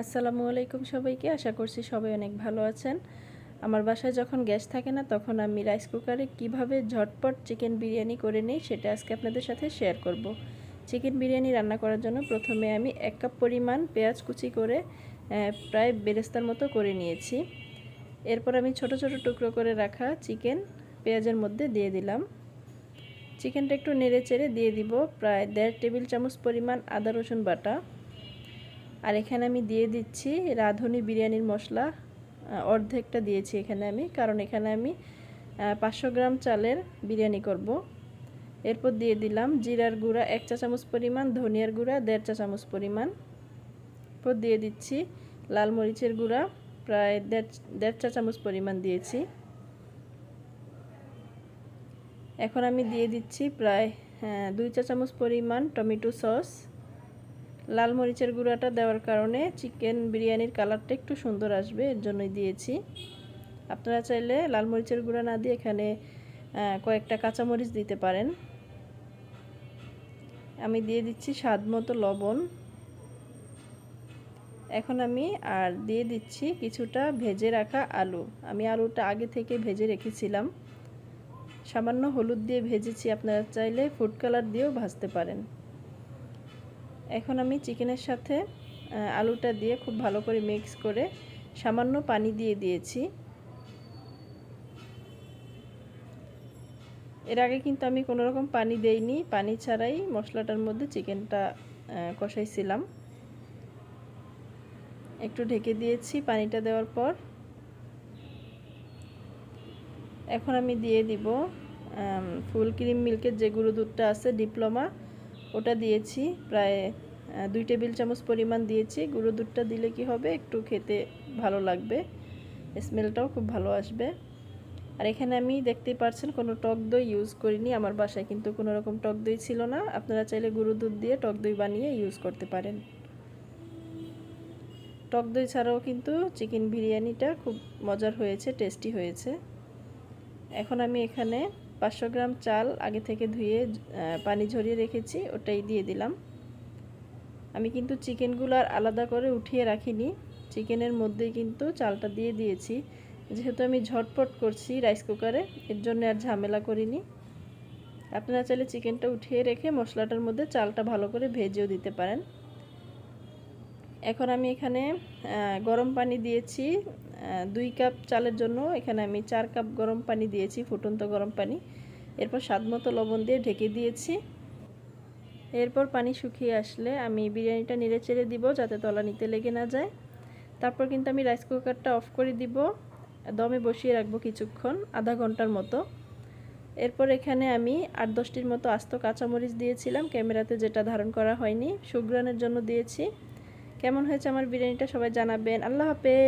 আসসালামু আলাইকুম সবাইকে। আশা করছি সবাই অনেক ভালো আছেন। আমার বাসায় যখন গ্যাস থাকে না, তখন আমি রাইস কুকারে কীভাবে ঝটপট চিকেন বিরিয়ানি করে নিই, সেটা আজকে আপনাদের সাথে শেয়ার করব। চিকেন বিরিয়ানি রান্না করার জন্য প্রথমে আমি এক কাপ পরিমাণ পেঁয়াজ কুচি করে প্রায় বেরেস্তার মতো করে নিয়েছি। এরপর আমি ছোট ছোট টুকরো করে রাখা চিকেন পেঁয়াজের মধ্যে দিয়ে দিলাম। চিকেনটা একটু নেড়ে চেড়ে দিয়ে দিব, প্রায় দেড় টেবিল চামচ পরিমাণ আদা রসুন বাটা। আর এখানে আমি দিয়ে দিচ্ছি রাঁধুনি বিরিয়ানির মশলা অর্ধেকটা দিয়েছি এখানে আমি, কারণ এখানে আমি পাঁচশো গ্রাম চালের বিরিয়ানি করব। এরপর দিয়ে দিলাম জিরার গুঁড়া, এক চা চামচ পরিমাণ, ধনিয়ার গুঁড়া, দেড় চা চামচ পরিমাণ। এরপর দিয়ে দিচ্ছি লাল মরিচের গুঁড়া, প্রায় দেড় দেড় চা চামচ পরিমাণ দিয়েছি। এখন আমি দিয়ে দিচ্ছি প্রায় দুই চা চামচ পরিমাণ টমেটো সস। লাল মরিচের গুঁড়াটা দেওয়ার কারণে চিকেন বিরিয়ানির কালারটা একটু সুন্দর আসবে, এর জন্যই দিয়েছি। আপনারা চাইলে লাল মরিচের গুঁড়া না দিয়ে এখানে কয়েকটা কাঁচামরিচ দিতে পারেন। আমি দিয়ে দিচ্ছি স্বাদ মতো লবণ। এখন আমি আর দিয়ে দিচ্ছি কিছুটা ভেজে রাখা আলু। আমি আলুটা আগে থেকে ভেজে রেখেছিলাম। সামান্য হলুদ দিয়ে ভেজেছি, আপনারা চাইলে ফুড কালার দিয়েও ভাজতে পারেন। এখন আমি চিকেনের সাথে আলুটা দিয়ে খুব ভালো করে মিক্স করে সামান্য পানি দিয়ে দিয়েছি। এর আগে কিন্তু আমি কোনো রকম পানি দেইনি, পানি ছাড়াই মশলাটার মধ্যে চিকেনটা কষাইছিলাম। একটু ঢেকে দিয়েছি পানিটা দেওয়ার পর। এখন আমি দিয়ে দিব ফুল ক্রিম মিল্কের যে গুঁড়ো দুধটা আছে, ডিপ্লোমা ওটা দিয়েছি, প্রায় দুই টেবিল চামচ পরিমাণ দিয়েছি। গুঁড়ো দুধটা দিলে কি হবে? একটু খেতে ভালো লাগবে। স্মেলটাও খুব ভালো আসবে। আর এখানে আমি দেখতেই পাচ্ছেন কোনো টক দই ইউজ করিনি। আমার বাসায় কিন্তু কোনো রকম টক দই ছিল না। আপনারা চাইলে গুঁড়ো দুধ দিয়ে টক দই বানিয়ে ইউজ করতে পারেন। টক দই ছাড়াও কিন্তু চিকেন বিরিয়ানিটা খুব মজার হয়েছে টেস্টি হয়েছে। এখন আমি এখানে পাঁচশো গ্রাম চাল আগে থেকে ধুয়ে পানি ঝরিয়ে রেখেছি, ওটাই দিয়ে দিলাম। আমি কিন্তু চিকেনগুলো আর আলাদা করে উঠিয়ে রাখিনি। চিকেনের মধ্যেই কিন্তু চালটা দিয়ে দিয়েছি। যেহেতু আমি ঝটপট করছি রাইস কুকারে, এর জন্য আর ঝামেলা করিনি। আপনারা চাইলে চিকেনটা উঠিয়ে রেখে মশলাটার মধ্যে চালটা ভালো করে ভেজেও দিতে পারেন। এখন আমি এখানে গরম পানি দিয়েছি। দুই কাপ চালের জন্য এখানে আমি চার কাপ গরম পানি দিয়েছি, ফুটন্ত গরম পানি। এরপর স্বাদ মতো লবণ দিয়ে ঢেকে দিয়েছি। এরপর পানি শুকিয়ে আসলে আমি বিরিয়ানিটা নেড়ে চেড়ে দিব যাতে তলা নিতে লেগে না যায়। তারপর কিন্তু আমি রাইস কুকারটা অফ করে দিব, দমে বসিয়ে রাখব কিছুক্ষণ, আধা ঘণ্টার মতো। এরপর এখানে আমি আট দশটির মতো আস্ত কাঁচামরিচ দিয়েছিলাম, ক্যামেরাতে যেটা ধারণ করা হয়নি সুগ্রানের জন্য দিয়েছি। কেমন হয়েছে আমার বিরিয়ানিটা সবাই জানাবেন। আল্লাহ হাফেজ!